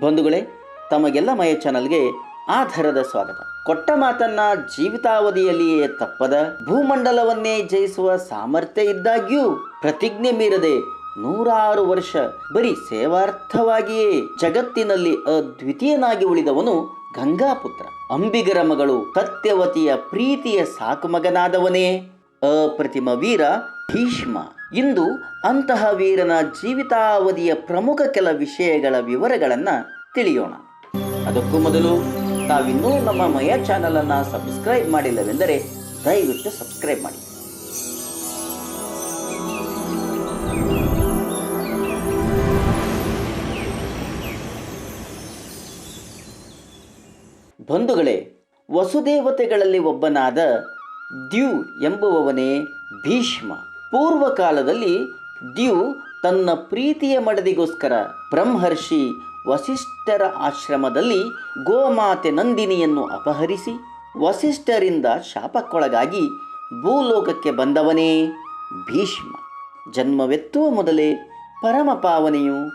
ಬಂಧುಗಳೇ, ತಮಗೆಲ್ಲ ಮಯ ಚಾನಲ್ಗೆ ಆಧಾರದ ಸ್ವಾಗತ. ಕೊಟ್ಟ ಮಾತನ್ನ ಜೀವಿತಾವಧಿಯಲ್ಲಿಯೇ ತಪ್ಪದ ಭೂಮಂಡಲವನ್ನೇ ಜಯಿಸುವ ಸಾಮರ್ಥ್ಯ ಇದ್ದಾಗ್ಯೂ ಪ್ರತಿಜ್ಞೆ ಮೀರದೆ ನೂರಾರು ವರ್ಷ ಬರೀ ಸೇವಾರ್ಥವಾಗಿಯೇ ಜಗತ್ತಿನಲ್ಲಿ ಅದ್ವಿತೀಯನಾಗಿ ಉಳಿದವನು ಗಂಗಾಪುತ್ರ. ಅಂಬಿಗರ ಮಗಳು ಸತ್ಯವತಿಯ ಪ್ರೀತಿಯ ಸಾಕು ಮಗನಾದವನೇ. ಅಪ್ರತಿಮ ವೀರ ಭೀಷ್ಮ. ಇಂದು ಅಂತಹ ವೀರನ ಜೀವಿತಾವಧಿಯ ಪ್ರಮುಖ ಕೆಲ ವಿಷಯಗಳ ವಿವರಗಳನ್ನು ತಿಳಿಯೋಣ. ಅದಕ್ಕೂ ಮೊದಲು ನಾವಿನ್ನೂ ನಮ್ಮ ಮಯ ಚಾನಲನ್ನು ಸಬ್ಸ್ಕ್ರೈಬ್ ಮಾಡಿಲ್ಲವೆಂದರೆ ದಯವಿಟ್ಟು ಸಬ್ಸ್ಕ್ರೈಬ್ ಮಾಡಿ. ಬಂಧುಗಳೇ, ವಸುದೇವತೆಗಳಲ್ಲಿ ಒಬ್ಬನಾದ ದ್ಯು ಎಂಬುವವನೇ ಭೀಷ್ಮ. ಪೂರ್ವಕಾಲದಲ್ಲಿ ದ್ಯು ತನ್ನ ಪ್ರೀತಿಯ ಮಡದಿಗೋಸ್ಕರ ಬ್ರಹ್ಮರ್ಷಿ ವಸಿಷ್ಠರ ಆಶ್ರಮದಲ್ಲಿ ಗೋಮಾತೆ ನಂದಿನಿಯನ್ನು ಅಪಹರಿಸಿ ವಸಿಷ್ಠರಿಂದ ಶಾಪಕ್ಕೊಳಗಾಗಿ ಭೂಲೋಕಕ್ಕೆ ಬಂದವನೇ ಭೀಷ್ಮ. ಜನ್ಮವೆತ್ತುವ ಮೊದಲೇ ಪರಮಪಾವನೆಯು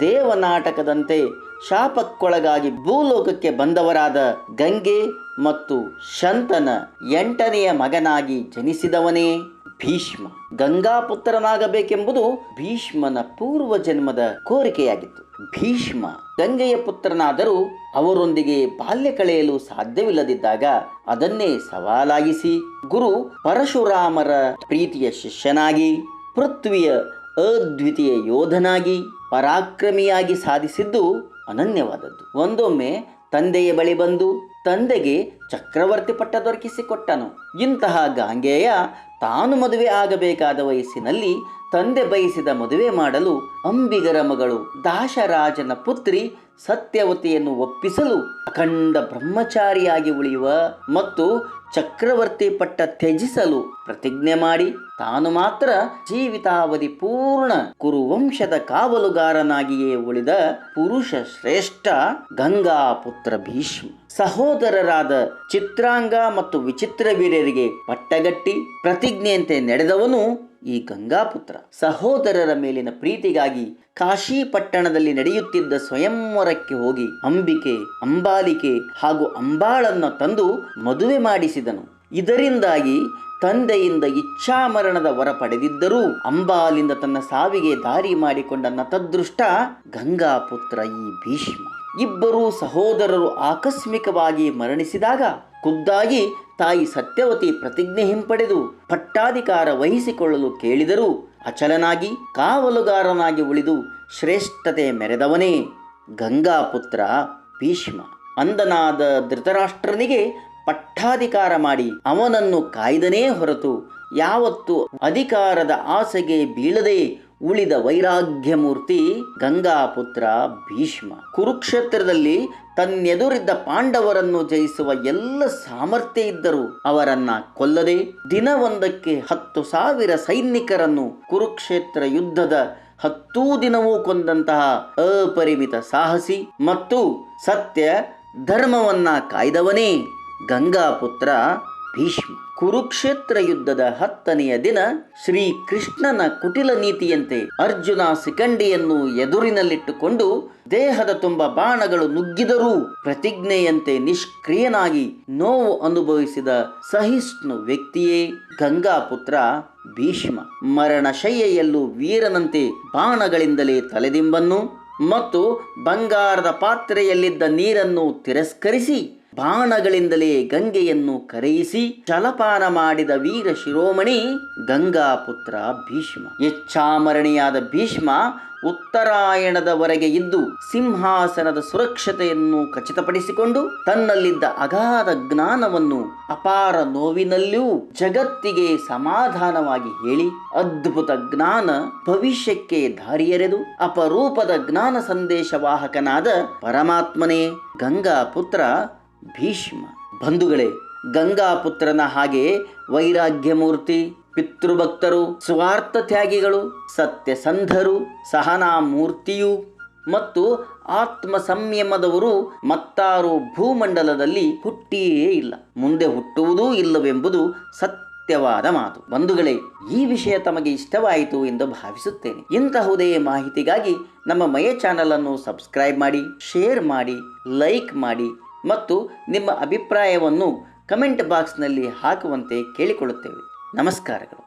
ದೇವನಾಟಕದಂತೆ ಶಾಪಕ್ಕೊಳಗಾಗಿ ಭೂಲೋಕಕ್ಕೆ ಬಂದವರಾದ ಗಂಗೆ ಮತ್ತು ಶಂತನ ಎಂಟನೆಯ ಮಗನಾಗಿ ಜನಿಸಿದವನೇ. ಭೀಷ್ಮ. ಗಂಗಾಪುತ್ರನಾಗಬೇಕೆಂಬುದು ಭೀಷ್ಮನ ಪೂರ್ವ ಜನ್ಮದ ಕೋರಿಕೆಯಾಗಿತ್ತು. ಭೀಷ್ಮ ಗಂಗೆಯ ಪುತ್ರನಾದರೂ ಅವರೊಂದಿಗೆ ಬಾಲ್ಯ ಕಳೆಯಲು ಸಾಧ್ಯವಿಲ್ಲದಿದ್ದಾಗ ಅದನ್ನೇ ಸವಾಲಾಗಿಸಿ ಗುರು ಪರಶುರಾಮರ ಪ್ರೀತಿಯ ಶಿಷ್ಯನಾಗಿ, ಪೃಥ್ವಿಯ ಅದ್ವಿತೀಯ ಯೋಧನಾಗಿ, ಪರಾಕ್ರಮಿಯಾಗಿ ಸಾಧಿಸಿದ್ದು ಅನನ್ಯವಾದದ್ದು. ಒಂದೊಮ್ಮೆ ತಂದೆಯ ಬಳಿ ಬಂದು ತಂದೆಗೆ ಚಕ್ರವರ್ತಿ ಪಟ್ಟ ದೊರಕಿಸಿಕೊಟ್ಟನು. ಇಂತಹ ಗಾಂಗೆಯ ತಾನು ಮದುವೆ ಆಗಬೇಕಾದ ವಯಸ್ಸಿನಲ್ಲಿ ತಂದೆ ಬಯಸಿದ ಮದುವೆ ಮಾಡಲು ಅಂಬಿಗರ ಮಗಳು ದಾಶರಾಜನ ಪುತ್ರಿ ಸತ್ಯವತಿಯನ್ನು ಒಪ್ಪಿಸಲು ಅಖಂಡ ಬ್ರಹ್ಮಚಾರಿಯಾಗಿ ಉಳಿಯುವ ಮತ್ತು ಚಕ್ರವರ್ತಿ ಪಟ್ಟ ತ್ಯಜಿಸಲು ಪ್ರತಿಜ್ಞೆ ಮಾಡಿ ತಾನು ಮಾತ್ರ ಜೀವಿತಾವಧಿ ಪೂರ್ಣ ಕುರುವಂಶದ ಕಾವಲುಗಾರನಾಗಿಯೇ ಉಳಿದ ಪುರುಷ ಶ್ರೇಷ್ಠ ಗಂಗಾ ಪುತ್ರ ಭೀಷ್ಮ. ಸಹೋದರರಾದ ಚಿತ್ರಾಂಗ ಮತ್ತು ವಿಚಿತ್ರ ವೀರ್ಯರಿಗೆ ಪಟ್ಟಗಟ್ಟಿ ಪ್ರತಿಜ್ಞೆಯಂತೆ ನಡೆದವನು ಈ ಗಂಗಾಪುತ್ರ ಸಹೋದರರ ಮೇಲಿನ ಪ್ರೀತಿಗಾಗಿ ಕಾಶಿ ಪಟ್ಟಣದಲ್ಲಿ ನಡೆಯುತ್ತಿದ್ದ ಸ್ವಯಂವರಕ್ಕೆ ಹೋಗಿ ಅಂಬಿಕೆ, ಅಂಬಾಲಿಕೆ ಹಾಗೂ ಅಂಬಾಳನ್ನು ತಂದು ಮದುವೆ ಮಾಡಿಸಿದನು. ಇದರಿಂದಾಗಿ ತಂದೆಯಿಂದ ಇಚ್ಛಾಮರಣದ ವರ ಪಡೆದಿದ್ದರೂ ಅಂಬಾಲಿಂದ ತನ್ನ ಸಾವಿಗೆ ದಾರಿ ಮಾಡಿಕೊಂಡ ನತದೃಷ್ಟ ಗಂಗಾಪುತ್ರ ಈ ಭೀಷ್ಮ. ಇಬ್ಬರೂ ಸಹೋದರರು ಆಕಸ್ಮಿಕವಾಗಿ ಮರಣಿಸಿದಾಗ ಖುದ್ದಾಗಿ ತಾಯಿ ಸತ್ಯವತಿ ಪ್ರತಿಜ್ಞೆ ಹಿಂಪಡೆದು ಪಟ್ಟಾಧಿಕಾರ ವಹಿಸಿಕೊಳ್ಳಲು ಕೇಳಿದರೂ ಅಚಲನಾಗಿ, ಕಾವಲುಗಾರನಾಗಿ ಉಳಿದು ಶ್ರೇಷ್ಠತೆ ಮೆರೆದವನೇ ಗಂಗಾಪುತ್ರ ಭೀಷ್ಮ. ಅಂದನಾದ ಧೃತರಾಷ್ಟ್ರನಿಗೆ ಪಟ್ಟಾಧಿಕಾರ ಮಾಡಿ ಅವನನ್ನು ಕಾಯ್ದನೇ ಹೊರತು ಯಾವತ್ತು ಅಧಿಕಾರದ ಆಸೆಗೆ ಬೀಳದೆ ಉಳಿದ ವೈರಾಗ್ಯಮೂರ್ತಿ ಗಂಗಾಪುತ್ರ ಭೀಷ್ಮ. ಕುರುಕ್ಷೇತ್ರದಲ್ಲಿ ತನ್ನೆದುರಿದ್ದ ಪಾಂಡವರನ್ನು ಜಯಿಸುವ ಎಲ್ಲ ಸಾಮರ್ಥ್ಯ ಇದ್ದರೂ ಅವರನ್ನ ಕೊಲ್ಲದೆ ದಿನವೊಂದಕ್ಕೆ ಹತ್ತು ಸಾವಿರ ಸೈನಿಕರನ್ನು ಕುರುಕ್ಷೇತ್ರ ಯುದ್ಧದ ಹತ್ತೂ ದಿನವೂ ಕೊಂದಂತಹ ಅಪರಿಮಿತ ಸಾಹಸಿ ಮತ್ತು ಸತ್ಯ ಧರ್ಮವನ್ನ ಕಾಯ್ದವನೇ ಗಂಗಾಪುತ್ರ. ಭೀಷ್ಮ ಕುರುಕ್ಷೇತ್ರ ಯುದ್ಧದ ಹತ್ತನೆಯ ದಿನ ಶ್ರೀ ಕೃಷ್ಣನ ಕುಟಿಲ ನೀತಿಯಂತೆ ಅರ್ಜುನ ಸಿಕಂಡಿಯನ್ನು ಎದುರಿನಲ್ಲಿಟ್ಟುಕೊಂಡು ದೇಹದ ತುಂಬ ಬಾಣಗಳು ನುಗ್ಗಿದರೂ ಪ್ರತಿಜ್ಞೆಯಂತೆ ನಿಷ್ಕ್ರಿಯನಾಗಿ ನೋವು ಅನುಭವಿಸಿದ ಸಹಿಷ್ಣು ವ್ಯಕ್ತಿಯೇ ಗಂಗಾಪುತ್ರ ಭೀಷ್ಮ. ಮರಣಶಯ್ಯೆಯಲ್ಲೂ ವೀರನಂತೆ ಬಾಣಗಳಿಂದಲೇ ತಲೆದಿಂಬನ್ನು ಮತ್ತು ಬಂಗಾರದ ಪಾತ್ರೆಯಲ್ಲಿದ್ದ ನೀರನ್ನು ತಿರಸ್ಕರಿಸಿ ಬಾಣಗಳಿಂದಲೇ ಗಂಗೆಯನ್ನು ಕರೆಯಿಸಿ ಜಲಪಾನ ಮಾಡಿದ ವೀರ ಶಿರೋಮಣಿ ಗಂಗಾಪುತ್ರ ಭೀಷ್ಮ. ಇಚ್ಛಾಮರಣಿಯಾದ ಭೀಷ್ಮ ಉತ್ತರಾಯಣದವರೆಗೆ ಇದ್ದು ಸಿಂಹಾಸನದ ಸುರಕ್ಷತೆಯನ್ನು ಖಚಿತಪಡಿಸಿಕೊಂಡು ತನ್ನಲ್ಲಿದ್ದ ಅಗಾಧ ಜ್ಞಾನವನ್ನು ಅಪಾರ ನೋವಿನಲ್ಲೂ ಜಗತ್ತಿಗೆ ಸಮಾಧಾನವಾಗಿ ಹೇಳಿ ಅದ್ಭುತ ಜ್ಞಾನ ಭವಿಷ್ಯಕ್ಕೆ ದಾರಿಯೆರೆದು ಅಪರೂಪದ ಜ್ಞಾನ ಸಂದೇಶವಾಹಕನಾದ ಪರಮಾತ್ಮನೇ ಗಂಗಾಪುತ್ರ ಭೀಷ್ಮ. ಬಂಧುಗಳೇ ಗಂಗಾಪುತ್ರನ ಹಾಗೆ ವೈರಾಗ್ಯಮೂರ್ತಿ, ಪಿತೃಭಕ್ತರು, ಸ್ವಾರ್ಥ ತ್ಯಾಗಿಗಳು, ಸತ್ಯಸಂಧರು ಸಹನಾ ಮೂರ್ತಿಯು ಮತ್ತು ಆತ್ಮ ಸಂಯಮದವರು ಮತ್ತಾರು ಭೂಮಂಡಲದಲ್ಲಿ ಹುಟ್ಟಿಯೇ ಇಲ್ಲ. ಮುಂದೆ ಹುಟ್ಟುವುದೂ ಇಲ್ಲವೆಂಬುದು ಸತ್ಯವಾದ ಮಾತು. ಬಂಧುಗಳೇ, ಈ ವಿಷಯ ತಮಗೆ ಇಷ್ಟವಾಯಿತು ಎಂದು ಭಾವಿಸುತ್ತೇನೆ. ಇಂತಹುದೇ ಮಾಹಿತಿಗಾಗಿ ನಮ್ಮ ಮಯ ಚಾನಲನ್ನು ಸಬ್ಸ್ಕ್ರೈಬ್ ಮಾಡಿ, ಶೇರ್ ಮಾಡಿ, ಲೈಕ್ ಮಾಡಿ ಮತ್ತು ನಿಮ್ಮ ಅಭಿಪ್ರಾಯವನ್ನು ಕಮೆಂಟ್ ಬಾಕ್ಸ್ನಲ್ಲಿ ಹಾಕುವಂತೆ ಕೇಳಿಕೊಳ್ಳುತ್ತೇವೆ. ನಮಸ್ಕಾರಗಳು.